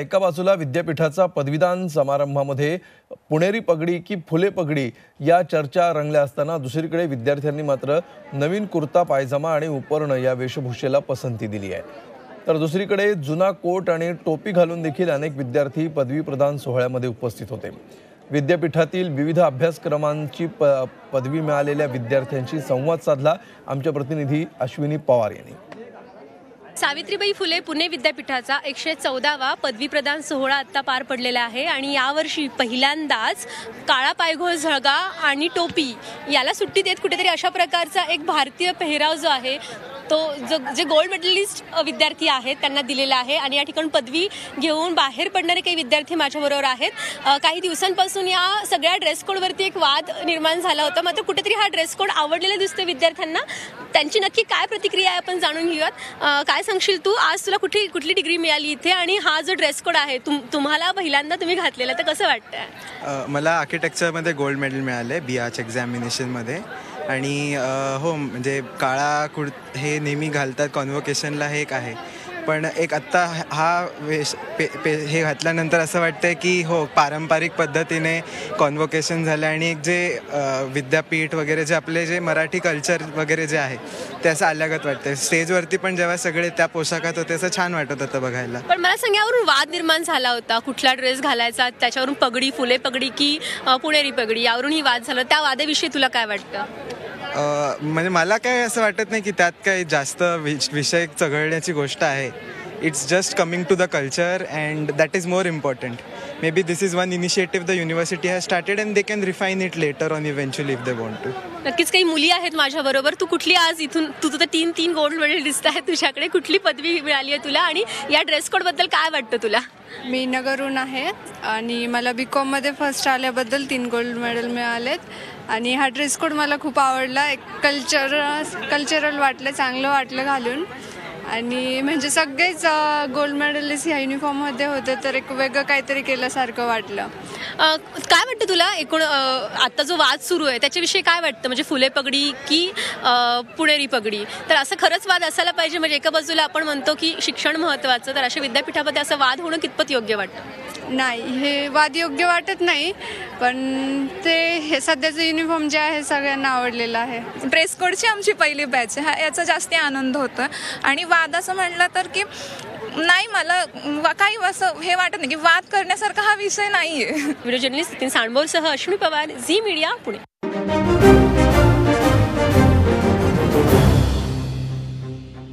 एका बाजूला विद्यापीठाचा पदवीदान समारंभामध्ये पुणेरी पगडी की फुले पगडी या चर्चा रंगल्या असताना दुसरीकडे विद्यार्थ्यांनी मात्र नवीन कुर्ता पायजमा आणि उपर्ण या वेशभूषेला पसंती दिली आहे. तर दुसरीकडे जुना कोट आणि टोपी घालून देखील अनेक विद्यार्थी पदवी प्रदान सोहळ्यामध्ये उपस्थित होते. विद्यापीठातील विविध अभ्यासक्रमांची प पदवी मिळालेल्या विद्यार्थ्यांशी संवाद साधला. आमच्या प्रतिनिधी अश्विनी पवार यांनी. सावित्रीबाई फुले पुणे विद्यापीठाचा एकशे चौदावा पदवी प्रदान सोहळा आता पार पडलेला आहे आणि यावर्षी पहिल्यांदाच काळा पायघोळ झळगा आणि टोपी याला सुट्टी देत कुठेतरी अशा प्रकारचा एक भारतीय पेहराव जो आहे तो जो जे गोल्ड मेडलिस्ट विद्यार्थी आहेत त्यांना दिलेला आहे. आणि या ठिकाणी पदवी घेऊन बाहेर पडणारे काही विद्यार्थी माझ्याबरोबर आहेत. काही दिवसांपासून या सगळ्या ड्रेस कोडवरती एक वाद निर्माण झाला होता. मात्र कुठेतरी हा ड्रेस कोड आवडलेला दिसतो विद्यार्थ्यांना त्यांची नक्की काय प्रतिक्रिया आहे आपण जाणून घेऊयात. काय सांगशील तू? आज तुला कुठली कुठली डिग्री मिळाली इथे? आणि हा जो ड्रेस कोड आहे तुम तुम्हाला पहिल्यांदा तुम्ही घातलेला तर कसं वाटतंय? मला आर्किटेक्चरमध्ये गोल्ड मेडल मिळाले बी आर्च एक्झामिनेशनमध्ये आणि हो म्हणजे काळा कुड हे नेहमी घालतात कॉन्व्होकेशनला हे एक आहे. पण एक आत्ता हा वेश पे, पे हे घातल्यानंतर असं वाटतंय की हो पारंपरिक पद्धतीने कॉन्व्होकेशन झालं आणि एक जे विद्यापीठ वगैरे जे आपले जे मराठी कल्चर वगैरे जे आहे ते असं अलगत वाटतंय. स्टेजवरती पण जेव्हा सगळे त्या पोशाखात होते असं छान वाटत होतं बघायला. पण मला सांग यावरून वाद निर्माण झाला होता. कुठला ड्रेस घालायचा त्याच्यावरून पगडी फुले पगडी की पुणेरी पगडी? यावरून ही वाद झाला. त्या वादाविषयी तुला काय वाटतं? म्हणजे मला काय असं वाटत नाही की त्यात काही जास्त विश विषय चघळण्याची गोष्ट आहे. It's just coming to the culture and that is more important maybe this is one initiative the university has started and they can refine it later on eventually if they want to नक्कीच काही मुली आहेत माझ्या बरोबर. तू कुठली आज इथून तू तुझं तीन तीन गोल्ड मेडल दिसत आहे. तुझ्याकडे कुठली पदवी मिळाली आहे तुला? आणि या ड्रेस कोडबद्दल काय वाटतं तुला? मी नगरहून आहे आणि मला बी कॉममध्ये फर्स्ट आल्याबद्दल तीन गोल्ड मेडल मिळालेत. आणि हा ड्रेस कोड मला खूप आवडला. एक कल्चर कल्चरल वाटलं चांगलं वाटलं घालून. आणि म्हणजे सगळेच गोल्ड मेडलिस्ट ह्या युनिफॉर्ममध्ये होते तर एक वेगळं काहीतरी केल्यासारखं वाटलं. काय वाटतं तुला? एकूण आता जो वाद सुरू आहे त्याच्याविषयी काय वाटतं? म्हणजे फुले पगडी की पुणेरी पगडी? तर असं खरंच वाद असायला पाहिजे म्हणजे एका बाजूला आपण म्हणतो की शिक्षण महत्त्वाचं तर अशा विद्यापीठामध्ये असं वाद होणं कितपत योग्य वाटतं? नाही हे वाद योग्य वाटत नाही पण ते हे सध्याचं युनिफॉर्म जे आहे सगळ्यांना आवडलेलं आहे. ड्रेस कोडची आमची पहिली बॅच आहे. हा याचा जास्ती आनंद होतो. आणि वाद असं म्हटलं तर की नाही मला वा- काही असं हे वाटत नाही की वाद करण्यासारखा हा विषय नाही आहे व्हिडिओ जर्नलिस्ट नितीन सांडबोलसह अश्विनी पवार झी मीडिया पुणे.